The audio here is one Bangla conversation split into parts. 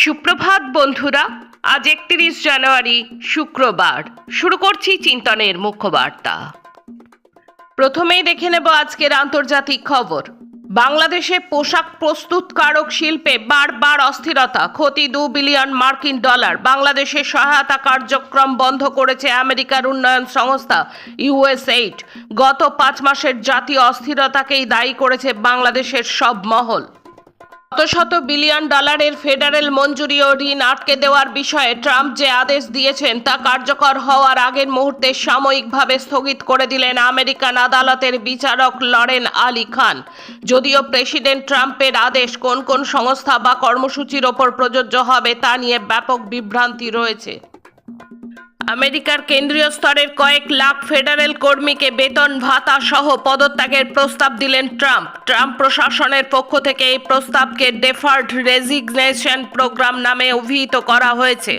সুপ্রভাত বন্ধুরা, আজ একত্রিশ জানুয়ারি, শুক্রবার। শুরু করছি চিন্তনের মুখ্য বার্তা প্রথমেই দেখে নেব আজকের আন্তর্জাতিক খবর। বাংলাদেশে পোশাক প্রস্তুতকারক শিল্পে বারবার অস্থিরতা, ক্ষতি দু বিলিয়ন মার্কিন ডলার। বাংলাদেশের সহায়তা কার্যক্রম বন্ধ করেছে আমেরিকার উন্নয়ন সংস্থা ইউএসএইড। গত পাঁচ মাসের জাতীয় অস্থিরতাকেই দায়ী করেছে বাংলাদেশের সব মহল। শত শত বিলিয়ন ডলারের ফেডারেল মঞ্জুরি ও ঋণ আটকে দেওয়ার বিষয়ে ট্রাম্প যে আদেশ দিয়েছেন তা কার্যকর হওয়ার আগের মুহূর্তে সাময়িকভাবে স্থগিত করে দিলেন আমেরিকান আদালতের বিচারক লরেন আলী খান। যদিও প্রেসিডেন্ট ট্রাম্পের আদেশ কোন কোন সংস্থা বা কর্মসূচির ওপর প্রযোজ্য হবে তা নিয়ে ব্যাপক বিভ্রান্তি রয়েছে। আমেরিকার কেন্দ্রীয় স্তরের কয়েক লাখ ফেডারেল কর্মীকে বেতন ভাতা সহ পদত্যাগের প্রস্তাব দিলেন ট্রাম্প। ট্রাম্প প্রশাসনের পক্ষ থেকে এই প্রস্তাবকে ডেফার্ড রেজিগনেশন প্রোগ্রাম নামে অভিহিত করা হয়েছে।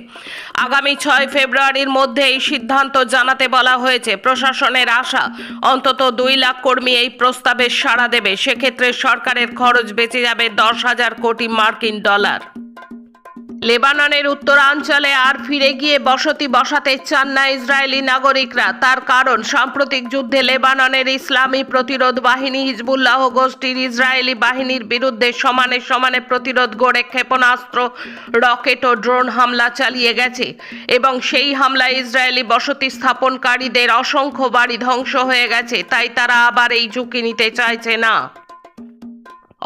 আগামী ছয় ফেব্রুয়ারির মধ্যে এই সিদ্ধান্ত জানাতে বলা হয়েছে, প্রশাসনের আশা, অন্তত দুই লাখ কর্মী এই প্রস্তাবে সাড়া দেবে। সেক্ষেত্রে সরকারের খরচ বেঁচে যাবে দশ হাজার কোটি মার্কিন ডলার। লেবাননের উত্তরাঞ্চলে আর ফিরে গিয়ে বসতি বসাতে চান না ইসরায়েলি নাগরিকরা। তার কারণ, সাম্প্রতিক যুদ্ধে লেবাননের ইসলামী প্রতিরোধ বাহিনী হিজবুল্লাহ গোষ্ঠীর ইসরায়েলি বাহিনীর বিরুদ্ধে সমানে সমানে প্রতিরোধ গড়ে ক্ষেপণাস্ত্র, রকেট ও ড্রোন হামলা চালিয়ে গেছে এবং সেই হামলায় ইসরায়েলি বসতি স্থাপনকারীদের অসংখ্য বাড়ি ধ্বংস হয়ে গেছে, তাই তারা আবার এই ঝুঁকি নিতে চাইছে না।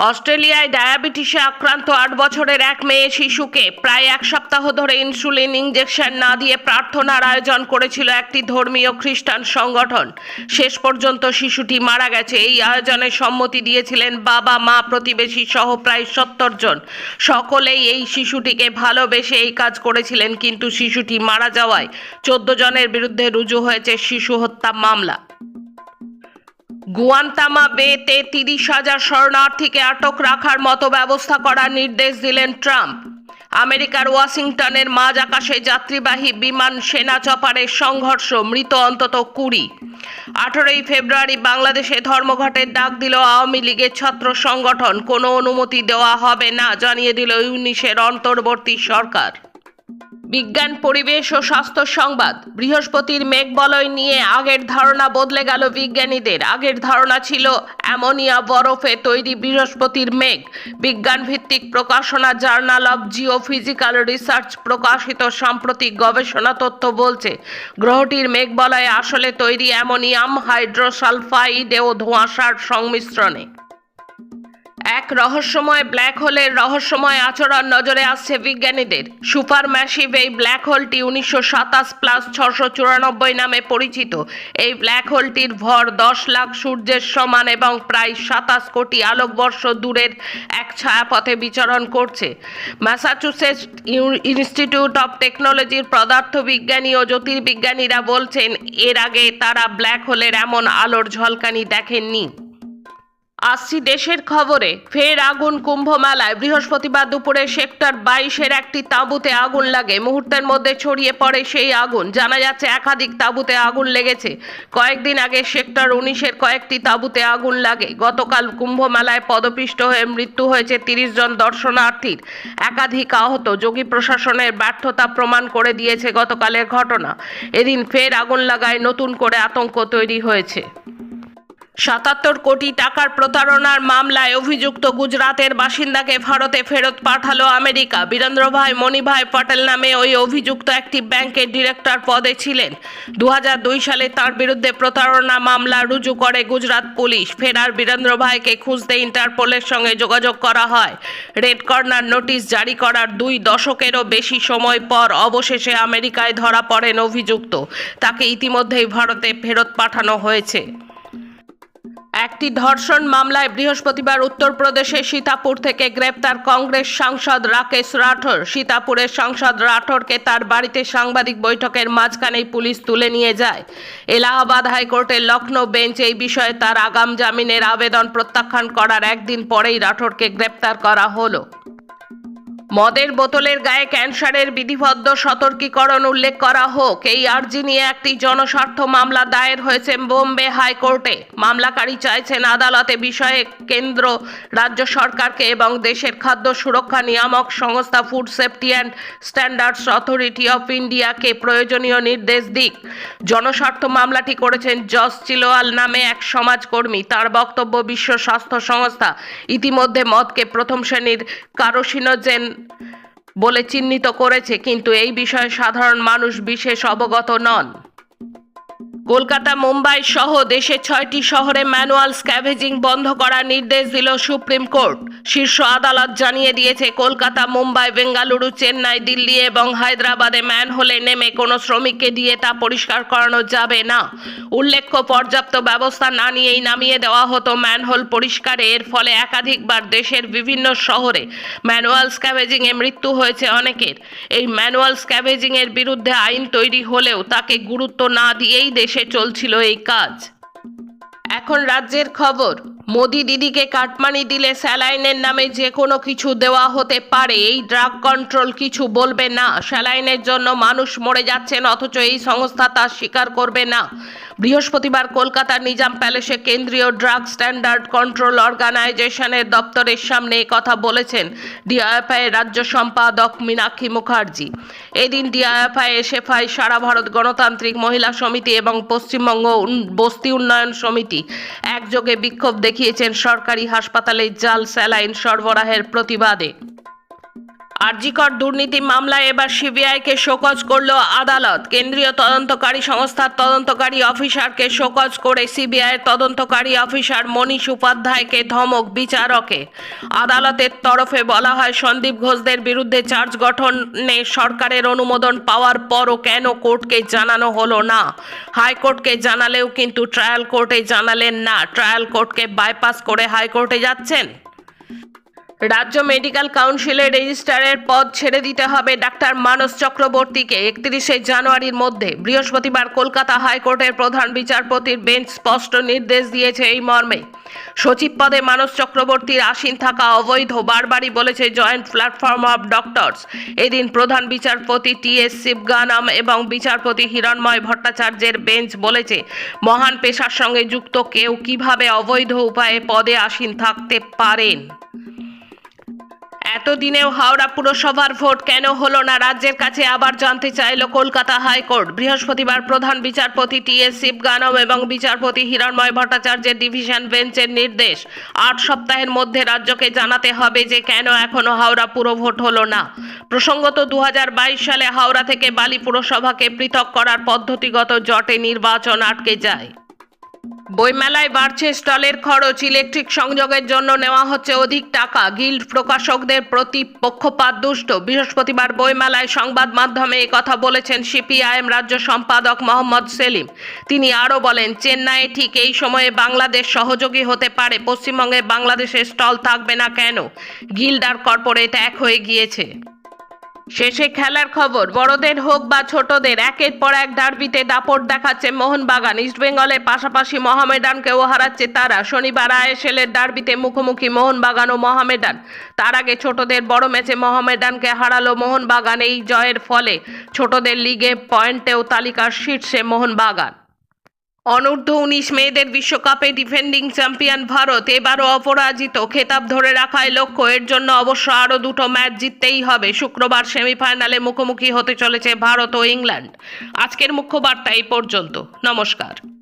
অস্ট্রেলিয়ায় ডায়াবেটিসে আক্রান্ত আট বছরের এক মেয়ে শিশুকে প্রায় এক সপ্তাহ ধরে ইনসুলিন ইঞ্জেকশন না দিয়ে প্রার্থনার আয়োজন করেছিল একটি ধর্মীয় খ্রিস্টান সংগঠন। শেষ পর্যন্ত শিশুটি মারা গেছে। এই আয়োজনে সম্মতি দিয়েছিলেন বাবা, মা প্রতিবেশী সহ প্রায় সত্তর জন। সকলেই এই শিশুটিকে ভালোবেসে এই কাজ করেছিলেন, কিন্তু শিশুটি মারা যাওয়ায় চোদ্দ জনের বিরুদ্ধে রুজু হয়েছে শিশু হত্যা মামলা। গুয়ান্তামা বেতে তিরিশ হাজার শরণার্থীকে আটক রাখার মতো ব্যবস্থা করার নির্দেশ দিলেন ট্রাম্প। আমেরিকার ওয়াশিংটনের মাঝ আকাশে যাত্রীবাহী বিমান সেনা চপারের সংঘর্ষ, মৃত অন্তত কুড়ি। আঠেরোই ফেব্রুয়ারি বাংলাদেশে ধর্মঘটের ডাক দিল আওয়ামী লীগের ছাত্র সংগঠন। কোনো অনুমতি দেওয়া হবে না, জানিয়ে দিল ইউনিশের অন্তর্বর্তী সরকার। বিজ্ঞান, পরিবেশ ও স্বাস্থ্য সংবাদ। বৃহস্পতির মেঘবলয় নিয়ে আগের ধারণা বদলে গেল বিজ্ঞানীদের। আগের ধারণা ছিল অ্যামোনিয়া বরফে তৈরি বৃহস্পতির মেঘ। বিজ্ঞান ভিত্তিক প্রকাশনা জার্নাল অব জিওফিজিক্যাল রিসার্চ প্রকাশিত সাম্প্রতিক গবেষণা তথ্য বলছে, গ্রহটির মেঘবলয়ে আসলে তৈরি অ্যামোনিয়াম হাইড্রোসালফাইড ও ধোঁয়াশার সংমিশ্রণে। এক রহস্যময় ব্ল্যাক হোলের রহস্যময় আচরণ নজরে আসছে বিজ্ঞানীদের। সুপার ম্যাসিভ এই ব্ল্যাক হোলটি উনিশশো সাতাশ প্লাস ছশো চুরানব্বই নামে পরিচিত। এই ব্ল্যাক হোলটির ভর দশ লাখ সূর্যের সমান এবং প্রায় সাতাশ কোটি আলোকবর্ষ দূরের এক ছায়াপথে বিচরণ করছে। ম্যাসাচুসেটস ইনস্টিটিউট অফ টেকনোলজির পদার্থবিজ্ঞানী ও জ্যোতির্বিজ্ঞানীরা বলছেন, এর আগে তারা ব্ল্যাক হোলের এমন আলোর ঝলকানি দেখেননি। আসছি দেশের খবরে। ফের আগুন কুম্ভ মেলায় বৃহস্পতিবার দুপুরে সেক্টর বাইশের একটি তাঁবুতে আগুন লাগে। মুহূর্তের মধ্যে ছড়িয়ে পড়ে সেই আগুন। জানা যাচ্ছে একাধিক তাঁবুতে আগুন লেগেছে। কয়েকদিন আগে সেক্টর উনিশের কয়েকটি তাঁবুতে আগুন লাগে। গতকাল কুম্ভ মেলায় পদপিষ্ট হয়ে মৃত্যু হয়েছে তিরিশ জন দর্শনার্থীর। একাধিক আহত। যোগী প্রশাসনের ব্যর্থতা প্রমাণ করে দিয়েছে গতকালের ঘটনা। এদিন ফের আগুন লাগায় নতুন করে আতঙ্ক তৈরি হয়েছে। সাতাত্তর কোটি টাকার প্রতারণার মামলায় অভিযুক্ত গুজরাতের বাসিন্দাকে ভারতে ফেরত পাঠালো আমেরিকা। বীরেন্দ্রভাই, মণিভাই পটেল নামে ওই অভিযুক্ত একটি ব্যাংকের ডিরেক্টর পদে ছিলেন। দু হাজার দুই সালে তার বিরুদ্ধে প্রতারণা মামলা রুজু করে গুজরাট পুলিশ। ফেরার বীরেন্দ্রভাইকে খুঁজতে ইন্টারপোলের সঙ্গে যোগাযোগ করা হয়। রেড কর্নার নোটিশ জারি করার দুই দশকেরও বেশি সময় পর অবশেষে আমেরিকায় ধরা পড়েন অভিযুক্ত। তাকে ইতিমধ্যেই ভারতে ফেরত পাঠানো হয়েছে। একটি ধর্ষণ মামলায় বৃহস্পতিবার উত্তরপ্রদেশে সীতাপুর থেকে গ্রেপ্তার কংগ্রেস সাংসদ রাকেশ রাঠোর। সীতাপুরের সাংসদ রাঠোরকে তার বাড়িতে সাংবাদিক বৈঠকের মাঝখানেই পুলিশ তুলে নিয়ে যায়। এলাহাবাদ হাইকোর্টের লখনৌ বেঞ্চ এই বিষয়ে তার আগাম জামিনের আবেদন প্রত্যাখ্যান করার একদিন পরেই রাঠোরকে গ্রেপ্তার করা হলো। মদের বোতলের গায়ে ক্যান্সারের বিধিবদ্ধ সতর্কীকরণ উল্লেখ করা হোক। এই আর্জি নিয়ে একটি জনস্বার্থ মামলা দায়ের হয়েছে বোম্বে হাইকোর্টে। মামলাকারী চাইছেন আদালতে বিষয়ে কেন্দ্র, রাজ্য সরকারকে এবং দেশের খাদ্য সুরক্ষা নিয়ামক সংস্থা food safety and standards authority of ইন্ডিয়াকে প্রয়োজনীয় নির্দেশ দিক। জনস্বার্থ মামলাটি করেছেন জস চিলোয়াল নামে এক সমাজকর্মী। তার বক্তব্য বিশ্ব স্বাস্থ্য সংস্থা। ইতিমধ্যে মদকে প্রথম শ্রেণির কারোসিনোজেন বলে চিহ্নিত করেছে কিন্তু এই বিষয়ে সাধারণ মানুষ বিশেষ অবগত নন। কলকাতা, মুম্বাই সহ দেশের ছয়টি শহরে ম্যানুয়াল স্ক্যাভেজিং বন্ধ করার নির্দেশ দিল সুপ্রিম কোর্ট। শীর্ষ আদালত জানিয়ে দিয়েছে, কলকাতা, মুম্বাই, বেঙ্গালুরু, চেন্নাই, দিল্লি এবং হায়দ্রাবাদে ম্যানহোলে নেমে কোনো শ্রমিককে দিয়ে তা পরিষ্কার করানো যাবে না। উল্লেখ্য, পর্যাপ্ত ব্যবস্থা না নিয়েই নামিয়ে দেওয়া হতো ম্যানহোল পরিষ্কারে। এর ফলে একাধিকবার দেশের বিভিন্ন শহরে ম্যানুয়াল স্ক্যাভেজিংয়ে মৃত্যু হয়েছে অনেকের। এই ম্যানুয়াল স্ক্যাভেজিংয়ের বিরুদ্ধে আইন তৈরি হলেও তাকে গুরুত্ব না দিয়েই দেশে চলছিল এই কাজ। এখন রাজ্যের খবর। মোদি দিদিকে কাটমানি দিলে স্যালাইনের নামে যে কোনো কিছু দেওয়া হতে পারে। এই ড্রাগ কন্ট্রোল কিছু বলবে না। স্যালাইনের জন্য মানুষ মরে যাচ্ছেন, অথচ এই সংস্থা তা স্বীকার করবে না। বৃহস্পতিবার কলকাতার নিজাম প্যালেসে কেন্দ্রীয় ড্রাগ স্ট্যান্ডার্ড কন্ট্রোল অর্গানাইজেশনের দপ্তরের সামনে কথা বলেছেন ডিআইএফআই রাজ্য সম্পাদক মীনাক্ষী মুখার্জি। এদিন ডিআইএফআই এসএফআই সারা ভারত গণতান্ত্রিক মহিলা সমিতি এবং পশ্চিমবঙ্গ বস্তি উন্নয়ন সমিতি একযোগে বিক্ষোভ দেখিয়েছেন সরকারি হাসপাতালে জাল স্যালাইন সরবরাহের প্রতিবাদে। আরজিকর দুর্নীতি মামলায় এবার সিবিআইকে শোকজ করল আদালত। কেন্দ্রীয় তদন্তকারী সংস্থার তদন্তকারী অফিসারকে শোকজ করে সিবিআইয়ের তদন্তকারী অফিসার মনীষ উপাধ্যায়কে ধমক বিচারকে। আদালতের তরফে বলা হয়, সন্দীপ ঘোষদের বিরুদ্ধে চার্জ গঠনে সরকারের অনুমোদন পাওয়ার পরও কেন কোর্টকে জানানো হলো না? হাইকোর্টকে জানালেও কিন্তু ট্রায়াল কোর্টে জানালেন না। ট্রায়াল কোর্টকে বাইপাস করে হাইকোর্টে যাচ্ছেন। রাজ্য মেডিকেল কাউন্সিলের রেজিস্ট্রারের পদ ছেড়ে দিতে হবে ডাক্তার মানস চক্রবর্তীকে। একত্রিশে জানুয়ারির মধ্যে বৃহস্পতিবার কলকাতা হাইকোর্টের প্রধান বিচারপতির বেঞ্চ স্পষ্ট নির্দেশ দিয়েছে এই মর্মে। সচিব পদে মানস চক্রবর্তীর আসীন থাকা অবৈধ বারবারই বলেছে জয়েন্ট প্ল্যাটফর্ম অফ ডক্টরস। এদিন প্রধান বিচারপতি টি এস শিবগানম এবং বিচারপতি হিরণময় ভট্টাচার্যের বেঞ্চ বলেছে, মহান পেশার সঙ্গে যুক্ত কেউ কীভাবে অবৈধ উপায়ে পদে আসীন থাকতে পারেন? এতদিনেও হাওড়া পুরসভার ভোট কেন হলো না? রাজ্যের কাছে আবার জানতে চাইল কলকাতা হাইকোর্ট। বৃহস্পতিবার প্রধান বিচারপতি টি এস শিবগানম এবং বিচারপতি হিরণময় ভট্টাচার্যের ডিভিশন বেঞ্চের নির্দেশ। আট সপ্তাহের মধ্যে রাজ্যকে জানাতে হবে যে কেন এখনও হাওড়া পুর ভোট হলো না। প্রসঙ্গত দু হাজার বাইশ সালে হাওড়া থেকে বালি পুরসভাকে পৃথক করার পদ্ধতিগত জটে নির্বাচন আটকে যায়। বইমেলায় বাড়ছে স্টলের খরচ। ইলেকট্রিক সংযোগের জন্য নেওয়া হচ্ছে অধিক টাকা। গিল্ড প্রকাশকদের প্রতি পক্ষপাত দুষ্ট। বৃহস্পতিবার বইমেলায় সংবাদ মাধ্যমে কথা বলেছেন সিপিআইএম রাজ্য সম্পাদক মোহাম্মদ সেলিম। তিনি আরও বলেন, চেন্নাইয়ে ঠিক এই সময়ে বাংলাদেশ সহযোগী হতে পারে। পশ্চিমবঙ্গে বাংলাদেশের স্টল থাকবে না কেন? গিল্ড আর কর্পোরেট এক হয়ে গিয়েছে। শেষে খেলার খবর, বড়দের হোক বা ছোটদের, একের পর এক ডার্বিতে দাপট দেখাচ্ছে মোহনবাগান। ইস্টবেঙ্গলের পাশাপাশি মোহামেডানকেও হারাচ্ছে তারা। শনিবার আইএসএলের ডার্বিতে মুখোমুখি মোহনবাগান ও মোহামেডান। তার আগে ছোটদের বড় ম্যাচে মহামেডানকে হারালো মোহনবাগান, এই জয়ের ফলে ছোটদের লিগে পয়েন্টেও তালিকার শীর্ষে মোহনবাগান। অনূর্ধ্ব উনিশ মেয়েদের বিশ্বকাপে ডিফেন্ডিং চ্যাম্পিয়ন ভারত, এবারও অপরাজিত। খেতাব ধরে রাখায় লক্ষ্য, এর জন্য অবশ্য আরও দুটো ম্যাচ জিততেই হবে। শুক্রবার সেমিফাইনালে মুখোমুখি হতে চলেছে ভারত ও ইংল্যান্ড। আজকের মুখ্য বার্তা এই পর্যন্ত। নমস্কার।